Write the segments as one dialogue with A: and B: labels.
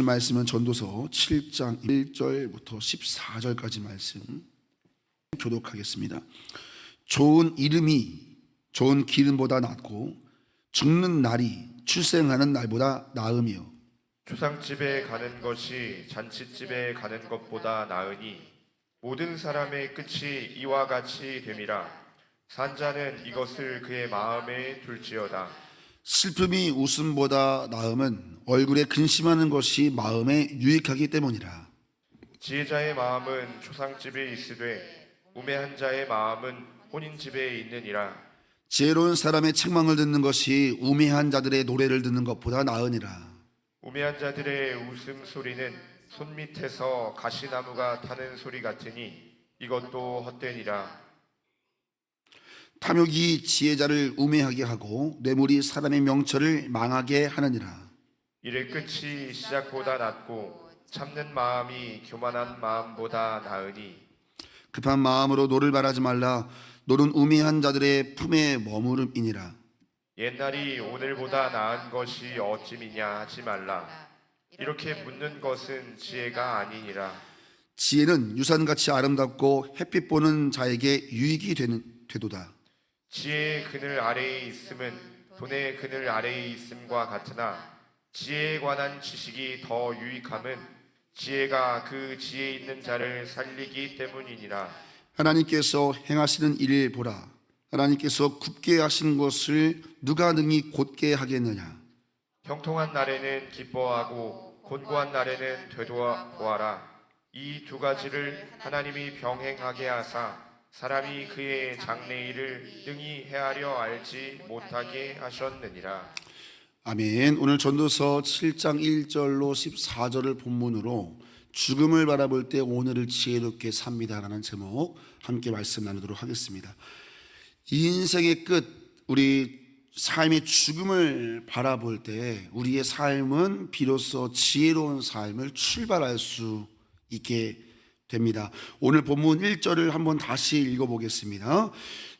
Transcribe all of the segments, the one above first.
A: 주시는 말씀은 전도서 7장 1절부터 14절까지 말씀 교독하겠습니다. 좋은 이름이 좋은 기름보다 낫고 죽는 날이 출생하는 날보다 나으며
B: 조상집에 가는 것이 잔치집에 가는 것보다 나으니 모든 사람의 끝이 이와 같이 됨이라. 산자는 이것을 그의 마음에 둘지어다
A: 슬픔이 웃음보다 나음은 얼굴에 근심하는 것이 마음에 유익하기 때문이라.
B: 지혜자의 마음은 조상집에 있으되 우매한 자의 마음은 혼인집에 있느니라
A: 지혜로운 사람의 책망을 듣는 것이 우매한 자들의 노래를 듣는 것보다 나으니라.
B: 우매한 자들의 웃음소리는 손 밑에서 가시나무가 타는 소리 같으니 이것도 헛되니라
A: 탐욕이 지혜자를 우매하게 하고 뇌물이 사람의 명철을 망하게 하느니라.
B: 일의 끝이 시작보다 낫고 참는 마음이 교만한 마음보다 나으니
A: 급한 마음으로 노를 바라지 말라. 노는 우매한 자들의 품에 머무름이니라.
B: 옛날이 오늘보다 나은 것이 어찌미냐 하지 말라 이렇게 묻는 것은 지혜가 아니니라
A: 지혜는 유산같이 아름답고 햇빛 보는 자에게 유익이 되는 되도다.
B: 지혜의 그늘 아래에 있음은 돈의 그늘 아래에 있음과 같으나 지혜에 관한 지식이 더 유익함은 지혜가 그 지혜 있는 자를 살리기 때문이니라
A: 하나님께서 행하시는 일을 보라. 하나님께서 굽게 하신 것을 누가 능히 곧게 하겠느냐.
B: 형통한 날에는 기뻐하고 곤고한 날에는 되돌아 보아라. 이 두 가지를 하나님이 병행하게 하사 사람이 그의 장래일을 능히 헤아려 알지 못하게 하셨느니라.
A: 아멘. 오늘 전도서 7장 1절로 14절을 본문으로 죽음을 바라볼 때 오늘을 지혜롭게 삽니다라는 제목 함께 말씀 나누도록 하겠습니다. 이 인생의 끝, 우리 삶의 죽음을 바라볼 때 우리의 삶은 비로소 지혜로운 삶을 출발할 수 있게 됩니다. 오늘 본문 1절을 한번 다시 읽어보겠습니다.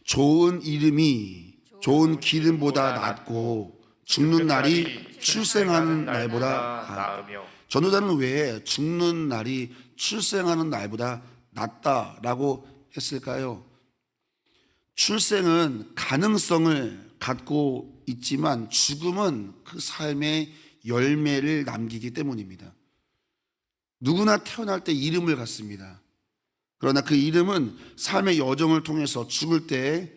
A: 좋은 이름이 좋은 기름보다 낫고 죽는 날이 출생하는 날보다 아,
B: 나으며
A: 전도자는 왜 죽는 날이 출생하는 날보다 낫다라고 했을까요? 출생은 가능성을 갖고 있지만 죽음은 그 삶의 열매를 남기기 때문입니다. 누구나 태어날 때 이름을 갖습니다. 그러나 그 이름은 삶의 여정을 통해서 죽을 때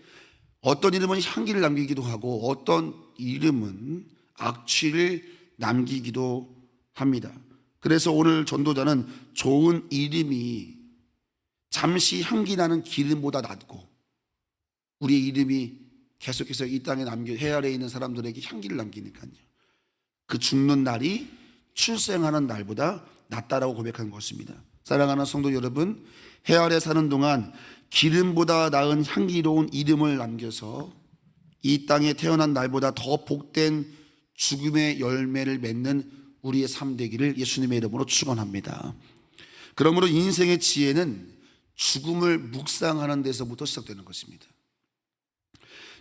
A: 어떤 이름은 향기를 남기기도 하고 어떤 이름은 악취를 남기기도 합니다. 그래서 오늘 전도자는 좋은 이름이 잠시 향기 나는 기름보다 낫고 우리의 이름이 계속해서 이 땅에 남겨 해 아래에 있는 사람들에게 향기를 남기니까요. 그 죽는 날이 출생하는 날보다 낫다라고 고백한 것입니다. 사랑하는 성도 여러분, 해 아래 사는 동안 기름보다 나은 향기로운 이름을 남겨서 이 땅에 태어난 날보다 더 복된 죽음의 열매를 맺는 우리의 삶 되기를 예수님의 이름으로 축원합니다. 그러므로 인생의 지혜는 죽음을 묵상하는 데서부터 시작되는 것입니다.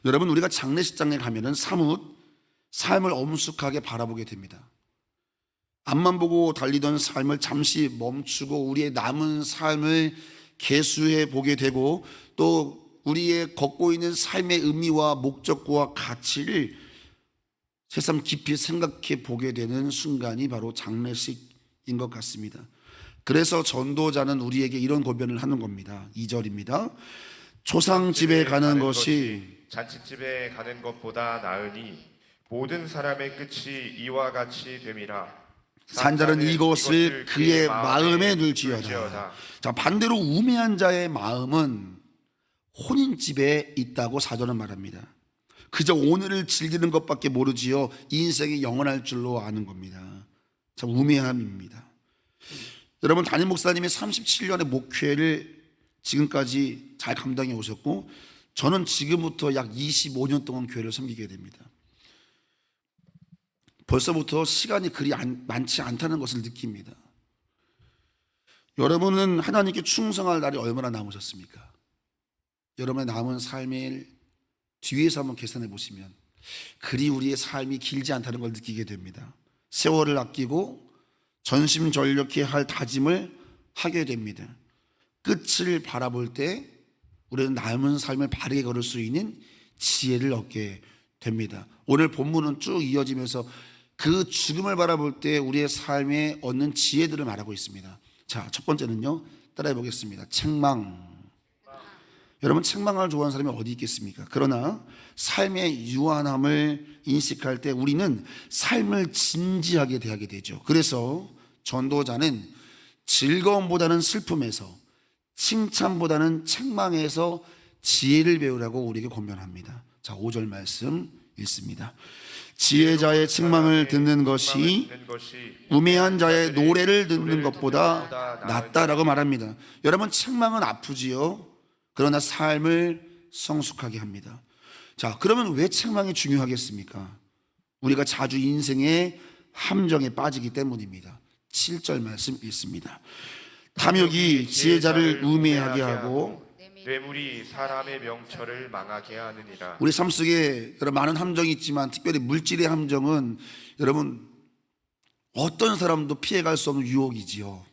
A: 여러분 우리가 장례식장에 가면은 사뭇 삶을 엄숙하게 바라보게 됩니다. 앞만 보고 달리던 삶을 잠시 멈추고 우리의 남은 삶을 개수해 보게 되고 또 우리의 걷고 있는 삶의 의미와 목적과 가치를 새삼 깊이 생각해 보게 되는 순간이 바로 장례식인 것 같습니다. 그래서 전도자는 우리에게 이런 고변을 하는 겁니다. 2절입니다. 초상 집에 가는 것이
B: 잔치집에 가는 것보다 나으니 모든 사람의 끝이 이와 같이 됨이라.
A: 산자는 이것을 그의 마음에 둘지어다. 자, 반대로 우매한 자의 마음은 혼인집에 있다고 사도는 말합니다. 그저 오늘을 즐기는 것밖에 모르지요. 이 인생이 영원할 줄로 아는 겁니다. 참 우매함입니다. 여러분 담임 목사님이 37년의 목회를 지금까지 잘 감당해 오셨고 저는 지금부터 약 25년 동안 교회를 섬기게 됩니다. 벌써부터 시간이 그리 안- 많지 않다는 것을 느낍니다. 여러분은 하나님께 충성할 날이 얼마나 남으셨습니까? 여러분의 남은 삶을 뒤에서 한번 계산해 보시면 그리 우리의 삶이 길지 않다는 걸 느끼게 됩니다. 세월을 아끼고 전심전력해 할 다짐을 하게 됩니다. 끝을 바라볼 때 우리는 남은 삶을 바르게 걸을 수 있는 지혜를 얻게 됩니다. 오늘 본문은 쭉 이어지면서 그 죽음을 바라볼 때 우리의 삶에 얻는 지혜들을 말하고 있습니다. 자, 첫 번째는요. 따라해 보겠습니다. 책망. 여러분 책망을 좋아하는 사람이 어디 있겠습니까? 그러나 삶의 유한함을 인식할 때 우리는 삶을 진지하게 대하게 되죠. 그래서 전도자는 즐거움보다는 슬픔에서 칭찬보다는 책망에서 지혜를 배우라고 우리에게 권면합니다. 자, 5절 말씀 읽습니다. 지혜자의 책망을
B: 듣는 것이
A: 우매한 자의 노래를 듣는 것보다 낫다라고 말합니다. 여러분 책망은 아프지요. 그러나 삶을 성숙하게 합니다. 자, 그러면 왜 책망이 중요하겠습니까? 우리가 자주 인생의 함정에 빠지기 때문입니다. 7절 말씀 읽습니다. 탐욕이 지혜자를 우매하게 하고
B: 뇌물이 사람의 명철을 망하게 하느니라.
A: 우리 삶 속에 여러 많은 함정이 있지만 특별히 물질의 함정은 여러분 어떤 사람도 피해갈 수 없는 유혹이지요.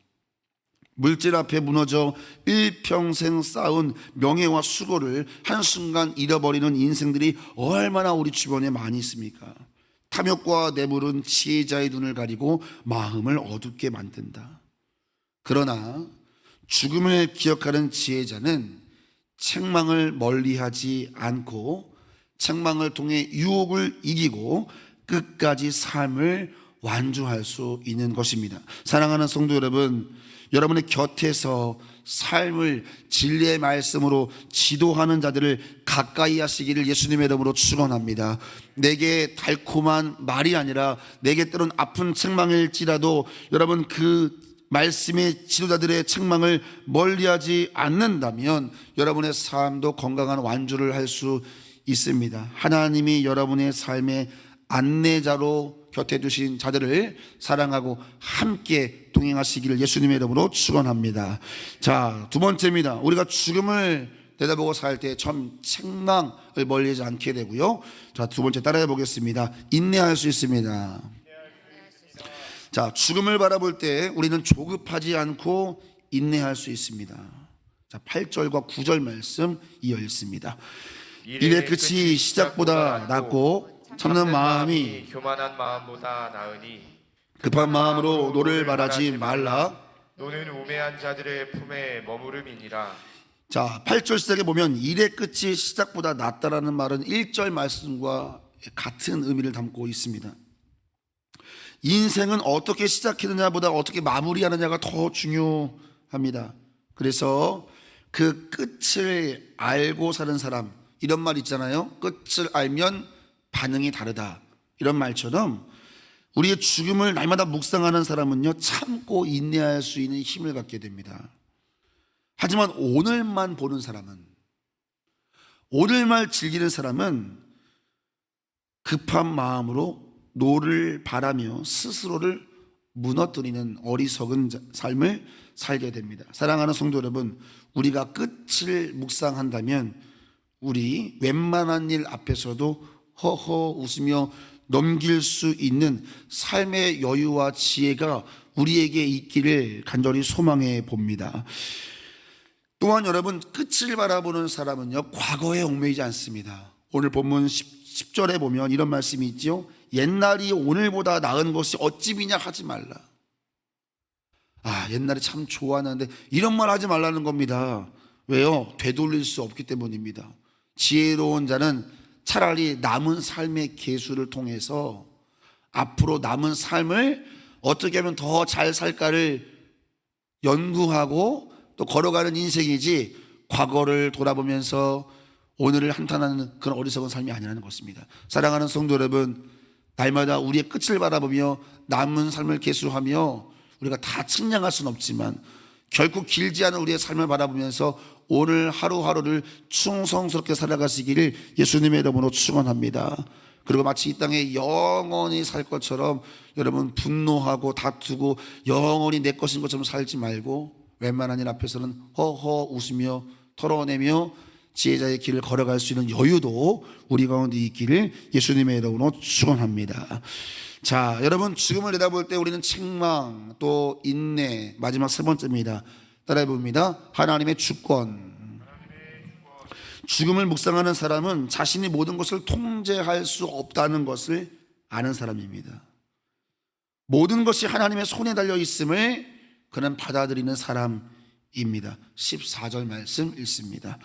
A: 물질 앞에 무너져 일평생 쌓은 명예와 수고를 한순간 잃어버리는 인생들이 얼마나 우리 주변에 많이 있습니까? 탐욕과 뇌물은 지혜자의 눈을 가리고 마음을 어둡게 만든다. 그러나 죽음을 기억하는 지혜자는 책망을 멀리하지 않고 책망을 통해 유혹을 이기고 끝까지 삶을 완주할 수 있는 것입니다. 사랑하는 성도 여러분, 여러분의 곁에서 삶을 진리의 말씀으로 지도하는 자들을 가까이 하시기를 예수님의 이름으로 축원합니다. 내게 달콤한 말이 아니라 내게 때론 아픈 책망일지라도 여러분 그 말씀의 지도자들의 책망을 멀리하지 않는다면 여러분의 삶도 건강한 완주를 할 수 있습니다. 하나님이 여러분의 삶의 안내자로 곁에 두신 자들을 사랑하고 함께 동행하시기를 예수님의 이름으로 축원합니다. 자, 두 번째입니다. 우리가 죽음을 내다보고 살 때 참 책망을 멀리하지 않게 되고요. 자, 두 번째 따라해 보겠습니다. 인내할 수 있습니다. 자, 죽음을 바라볼 때 우리는 조급하지 않고 인내할 수 있습니다. 자, 8절과 9절 말씀 이어 읽습니다. 일의 끝이 시작보다 낫고 참는 마음이
B: 교만한 마음보다 나으니
A: 급한 마음으로 노를 바라지 말라.
B: 노는 우매한 자들의 품에 머무름이니라.
A: 자, 8절 시작에 보면 일의 끝이 시작보다 낫다라는 말은 1절 말씀과 같은 의미를 담고 있습니다. 인생은 어떻게 시작했느냐보다 어떻게 마무리하느냐가 더 중요합니다. 그래서 그 끝을 알고 사는 사람 이런 말 있잖아요. 끝을 알면 반응이 다르다. 이런 말처럼 우리의 죽음을 날마다 묵상하는 사람은요 참고 인내할 수 있는 힘을 갖게 됩니다. 하지만 오늘만 보는 사람은 오늘만 즐기는 사람은 급한 마음으로 노를 바라며 스스로를 무너뜨리는 어리석은 자- 삶을 살게 됩니다. 사랑하는 성도 여러분, 우리가 끝을 묵상한다면 우리 웬만한 일 앞에서도 허허 웃으며 넘길 수 있는 삶의 여유와 지혜가 우리에게 있기를 간절히 소망해 봅니다. 또한 여러분 끝을 바라보는 사람은요 과거에 얽매이지 않습니다. 오늘 본문 10, 절에 보면 이런 말씀이 있죠. 옛날이 오늘보다 나은 것이 어찌 비냐 하지 말라. 아 옛날에 참 좋았는데 이런 말 하지 말라는 겁니다. 왜요? 되돌릴 수 없기 때문입니다. 지혜로운 자는 차라리 남은 삶의 계수를 통해서 앞으로 남은 삶을 어떻게 하면 더 잘 살까를 연구하고 또 걸어가는 인생이지 과거를 돌아보면서 오늘을 한탄하는 그런 어리석은 삶이 아니라는 것입니다. 사랑하는 성도 여러분, 날마다 우리의 끝을 바라보며 남은 삶을 계수하며 우리가 다 측량할 수는 없지만 결코 길지 않은 우리의 삶을 바라보면서 오늘 하루하루를 충성스럽게 살아가시기를 예수님의 이름으로 축원합니다. 그리고 마치 이 땅에 영원히 살 것처럼 여러분 분노하고 다투고 영원히 내 것인 것처럼 살지 말고 웬만한 일 앞에서는 허허 웃으며 털어내며 지혜자의 길을 걸어갈 수 있는 여유도 우리 가운데 있기를 예수님의 이름으로 축원합니다. 자, 여러분 죽음을 내다볼 때 우리는 책망 또 인내 마지막 세 번째입니다. 따라해 봅니다. 하나님의 주권. 죽음을 묵상하는 사람은 자신이 모든 것을 통제할 수 없다는 것을 아는 사람입니다. 모든 것이 하나님의 손에 달려 있음을 그는 받아들이는 사람 입니다. 14절 말씀 읽습니다.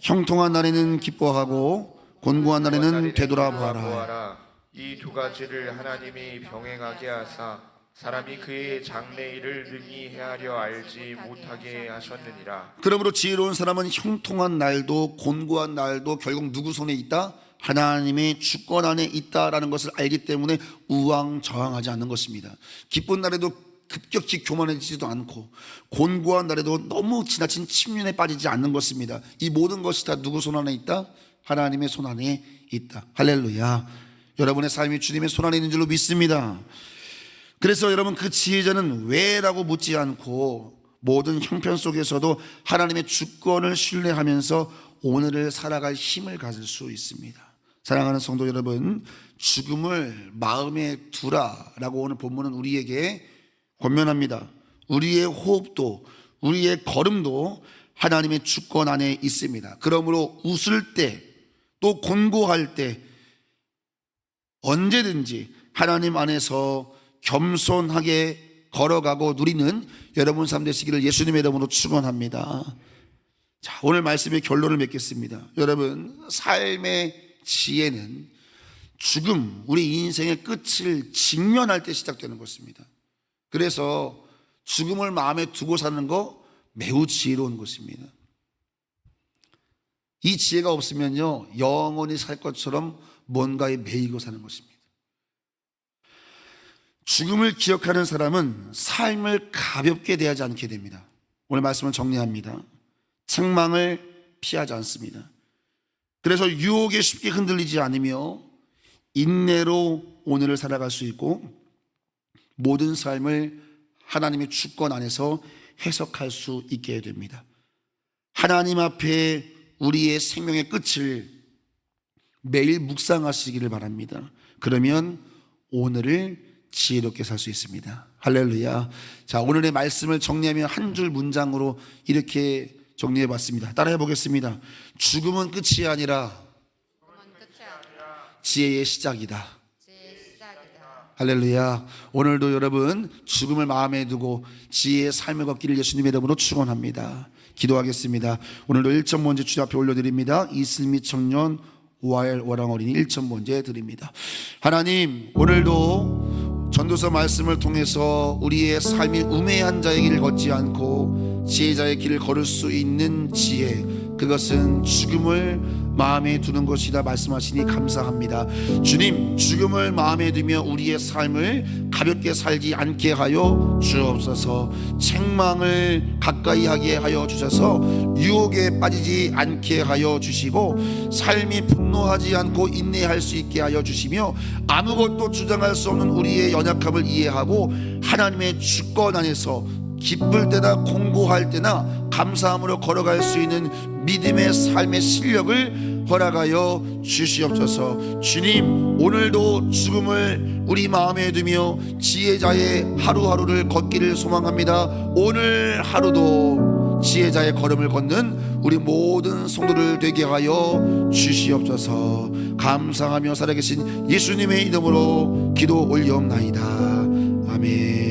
A: 형통한 날에는 기뻐하고 곤고한 날에는 되돌아보아라.
B: 이 두 가지를 하나님이 병행하게 하사 사람이 그의 장래일을 능히 헤아려 알지 못하게 하셨느니라.
A: 그러므로 지혜로운 사람은 형통한 날도 곤고한 날도 결국 누구 손에 있다? 하나님의 주권 안에 있다라는 것을 알기 때문에 우왕좌왕하지 않는 것입니다. 기쁜 날에도 급격히 교만해지지도 않고 곤고한 날에도 너무 지나친 침륜에 빠지지 않는 것입니다. 이 모든 것이 다 누구 손 안에 있다? 하나님의 손 안에 있다. 할렐루야. 여러분의 삶이 주님의 손 안에 있는 줄로 믿습니다. 그래서 여러분 그 지혜자는 왜라고 묻지 않고 모든 형편 속에서도 하나님의 주권을 신뢰하면서 오늘을 살아갈 힘을 가질 수 있습니다. 사랑하는 성도 여러분, 죽음을 마음에 두라라고 오늘 본문은 우리에게 권면합니다. 우리의 호흡도 우리의 걸음도 하나님의 주권 안에 있습니다. 그러므로 웃을 때또 곤고할 때 언제든지 하나님 안에서 겸손하게 걸어가고 누리는 여러분 삶 되시기를 예수님의 이름으로 축원합니다. 자, 오늘 말씀의 결론을 맺겠습니다. 여러분, 삶의 지혜는 죽음, 우리 인생의 끝을 직면할 때 시작되는 것입니다. 그래서 죽음을 마음에 두고 사는 거 매우 지혜로운 것입니다. 이 지혜가 없으면요, 영원히 살 것처럼 뭔가에 매이고 사는 것입니다. 죽음을 기억하는 사람은 삶을 가볍게 대하지 않게 됩니다. 오늘 말씀을 정리합니다. 책망을 피하지 않습니다. 그래서 유혹에 쉽게 흔들리지 않으며 인내로 오늘을 살아갈 수 있고 모든 삶을 하나님의 주권 안에서 해석할 수 있게 됩니다. 하나님 앞에 우리의 생명의 끝을 매일 묵상하시기를 바랍니다. 그러면 오늘을 지혜롭게 살 수 있습니다. 할렐루야. 자, 오늘의 말씀을 정리하면 한 줄 문장으로 이렇게 정리해 봤습니다. 따라해 보겠습니다. 죽음은 끝이 아니라 지혜의 시작이다. 할렐루야. 오늘도 여러분 죽음을 마음에 두고 지혜의 삶을 걷기를 예수님의 이름으로 축원합니다. 기도하겠습니다. 오늘도 1천 번째 주님 앞에 올려드립니다. 이슬미 청년 오하엘 워랑 어린이 1천 번째 드립니다. 하나님 오늘도 전도서 말씀을 통해서 우리의 삶이 우매한 자의 길을 걷지 않고 지혜자의 길을 걸을 수 있는 지혜 그것은 죽음을 마음에 두는 것이다 말씀하시니 감사합니다. 주님, 죽음을 마음에 두며 우리의 삶을 가볍게 살지 않게 하여 주옵소서. 책망을 가까이 하게 하여 주셔서 유혹에 빠지지 않게 하여 주시고 삶이 분노하지 않고 인내할 수 있게 하여 주시며 아무것도 주장할 수 없는 우리의 연약함을 이해하고 하나님의 주권 안에서 기쁠 때나 공고할 때나 감사함으로 걸어갈 수 있는 믿음의 삶의 실력을 허락하여 주시옵소서. 주님, 오늘도 죽음을 우리 마음에 두며 지혜자의 하루하루를 걷기를 소망합니다. 오늘 하루도 지혜자의 걸음을 걷는 우리 모든 성도를 되게 하여 주시옵소서. 감사하며 살아계신 예수님의 이름으로 기도 올리옵나이다. 아멘.